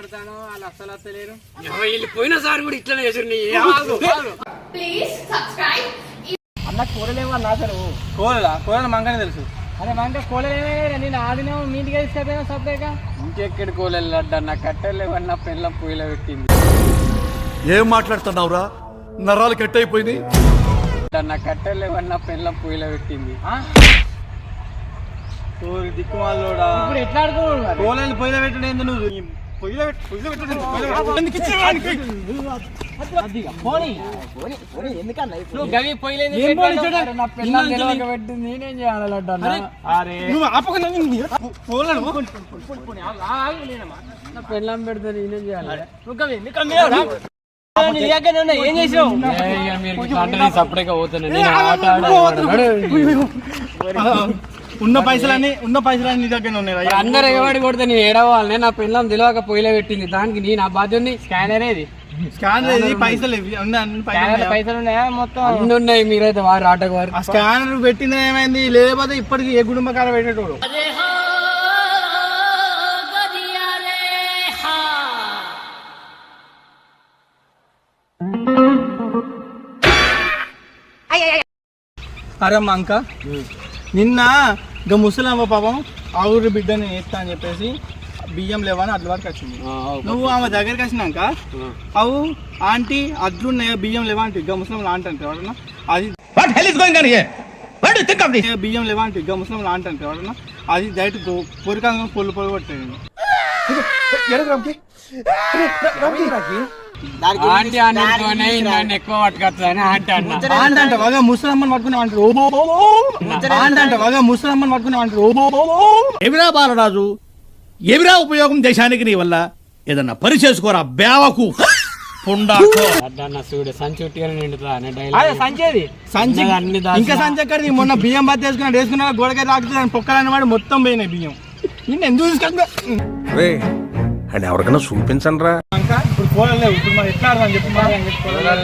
మాట్లాడతాను వాళ్ళు అస్సలు వస్తలేరు వీళ్ళు పోయిన సార్ కూడా ఇట్లనే చేసారు నీ Please subscribe. అన్న కూరలేవు అన్న అసలు. కోరలా? కోరల మంగనే తెలుసు. అరే మంటే కూరలేమే నేను ఆడినావు మీ ఇంటికి తీసుకపోయినా సపరేట్గా? ఇంకెక్కడి కోలెళ్ళడ్డా నా కట్టెలేవన్నా పిల్ల పూల పెట్టింది. ఏం మాట్లాడుతున్నావురా? నరాలు కట్ అయిపోయింది నా కట్టెలేవన్నా పిల్ల పూల పెట్టింది. కోరి దిక్కుమాలోడా? ఇప్పుడు ఎట్లా ఆడుకోవాలి? కోలని పొయ్యిలో పెట్టడం ఏంది నువ్వు? నేనేం చేయాలి లడ్డు అన్న అరే. నువ్వు ఆపకుండా పోలను. నా పిల్లం పెడితే నేనేం చేయాలి? ఏం చేసావు? సపరేట్గా పోతాను నేను ఆట ఆడాను ఉన్న పైసలన్నీ ఉన్న పైసలన్నీ నీ దగ్గర ఉన్నాయి అందరు ఎగబడి కొడితే నేను ఏడవాలి నా పిల్లం తెలియక పొయ్యిలో పెట్టింది. దానికి నేను ఆ బాధ్యుని స్కానర్ ఏది స్కానర్ ఇది పైసలు ఇవి ఉన్న అన్ని పైసలు ఉన్నాయా? పైసలు ఉన్నాయా? మొత్తం అన్ని ఉన్నాయి. మీరైతే వారు ఆటకు వారు. ఆ స్కానర్ పెట్టింది ఏమైంది? లేకపోతే ఇప్పటికి ఏ కుటుంబకాల పెట్టేటోడు? అరే మంక నిన్న ఇక ముసలమ్మ పాపం ఆవురి బిడ్డని వేస్తా అని చెప్పేసి బియ్యం లేవని అట్ల వరకు వచ్చింది నువ్వు ఆమె దగ్గరికి వచ్చినాక అవు ఆంటీ అడ్లున్నాయా బియ్యం లేవా అంటే ఇక ముస్లిం ఆంటీ అంటే ఎవరన్నా అది బియ్యం లేవా అంటే ఇక ముస్లిం ఆంటీ అంటే ఎవరన్నా అది డైరెక్ట్ పొరికంగా పొల్లు అనుకోనే నన్ను ఎక్కువ పట్టుకొస్తుందని ఆంటీ అన్న. ఆంటీ అంటే బాగా ముసలమ్మని పట్టుకుని అంటారు ఓ ఓ, ఓ, ఓ. ఆంటీ అంటే బాగా ముసలమ్మని పట్టుకుని అంటారు ఓ ఓ, ఓ, ఓ. ఎవిరా బాలరాజు ఎవిరా ఉపయోగం దేశానికి నీ వల్ల? ఏదన్నా పని చేసుకోరా బేవకు. ఇంకా సంచి మొన్న బియ్యం బద్ద వేసుకున్నా వేసుకున్నా గోడకాయ తాకుతుంది పొక్కలన్న వాడు మొత్తం పోయినాయి బియ్యం. నిన్ను ఎందుకు తీసుకెళ్తా అని ఎవరికైనా చూపించండి రా ఇప్పుడు ఎట్లా ఆడదాం చెప్పు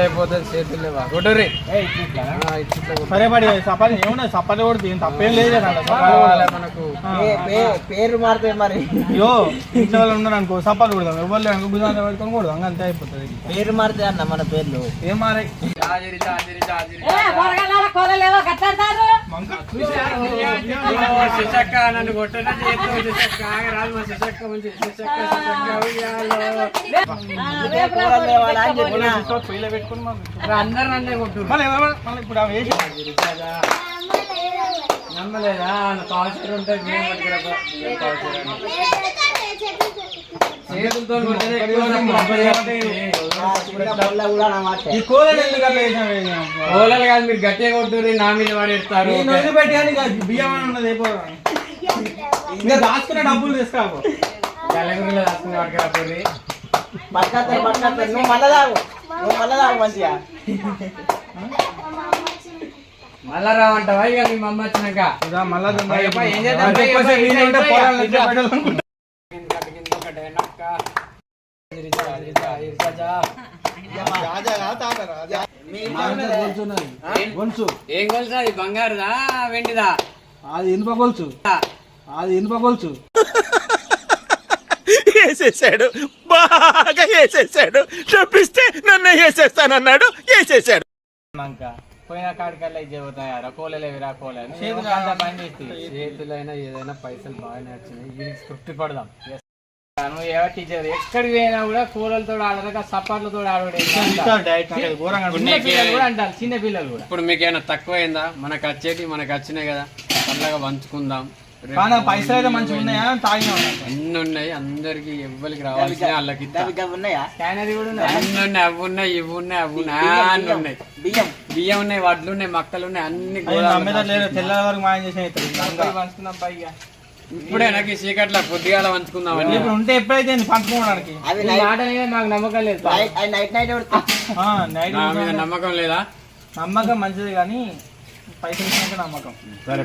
లేకపోతే చేతులు లేవా? కొట్టుర్రి. సరే పడి సపాలి సపాలి తప్పేం లేదు. మనకు? పేరు మారితే మరి. అయ్యో ఇంట్లో వాళ్ళు ఉన్నారు అనుకో సపాలు కొడదాం. ఎవరు లేరు అనుకో గుజాన్ని పెట్టుకొని కొడదాం. అంతే అయిపోతుంది. పేరు మారితే అన్న మన పేర్లు. ఏం మారే శశక్క నన్ను కొట్టనే చేస్తావు, శశక్క. ఆగరాదు మా శశక్క మంచి శశక్క, శశక్క పెట్టుకొని అందరు నన్నే మళ్ళీ ఇప్పుడు అవి వేసి నమ్మలేదా టార్చర్ ఈ ఎందుకు అట్లా? ఓలలు కాదు మీరు గట్టిగా కొట్టుర్రి నా మీద పడేస్తారు. పెట్టాను ఇక బియ్యం అని ఉన్నది ఇంకా దాచుకున్న డబ్బులు కలగురిలో దాచుకునే వాడికి రాకూరి మళ్ళా రావంటావా? ఇక మీ మమ్మ వచ్చినాక. ఇదా మళ్ళా ఏం చేద్దాం? అది ఎక్కువ సేపు వీలు ఉంటే పొలాలు లెక్క గొలుసు ఏం కొలుసా అది బంగారుదా వెండిదా అది ఇనుప గొలుసు అది ఇనుప గొలుసు వేసేసాడు బాగా వేసేసాడు చూపిస్తే నన్ను వేసేస్తానన్నాడు వేసేసాడు ఇంకా పోయిన కాడికల్లా ఇది చెబుతాయారా కోలలే విరా కోలే పని చేస్తే చేతులైనా ఏదైనా పైసలు బాగానే వచ్చినాయి. వీరికి తృప్తి పడదాం. నువ్వు ఎవరు టీచర్ ఎక్కడికి పోయినా కూడా కూలలతో ఆడదాక సపాట్లతో ఆడవాడు చిన్న పిల్లలు కూడా అంటారు చిన్న పిల్లలు కూడా. ఇప్పుడు మీకు ఏమైనా తక్కువైందా? మనకు వచ్చేటి మనకు వచ్చినాయి కదా. చల్లగా పంచుకుందాం కానీ పైసలు అయితే మంచిగా ఉన్నాయా? తాగినా ఉన్నాయి? అన్ని ఉన్నాయి. అందరికి ఎవ్వరికి రావాల్సిన వాళ్ళకి ఇస్తా. స్కానర్ కూడా ఉంది. అన్ని ఉన్నాయి అవి ఉన్నాయి ఇవి ఉన్నాయి అవి ఉన్నాయి. అన్ని ఉన్నాయి. బియ్యం. బియ్యం ఉన్నాయి వడ్లు ఉన్నాయి మక్కలు ఉన్నాయి అన్ని మాయం చేసిన పంచుకుందాం పైగా ఇప్పుడే నాకు ఈ చీకట్ల పొద్దుగాల పంచుకుందాం అన్ని ఇప్పుడు ఉంటే ఎప్పుడైతే పంచుకోవడానికి? మీద మాకు నమ్మకం లేదు. నైట్ నైట్ నైట్ నమ్మకం లేదా? నమ్మకం మంచిది కానీ పైసలు నమ్మకం. సరే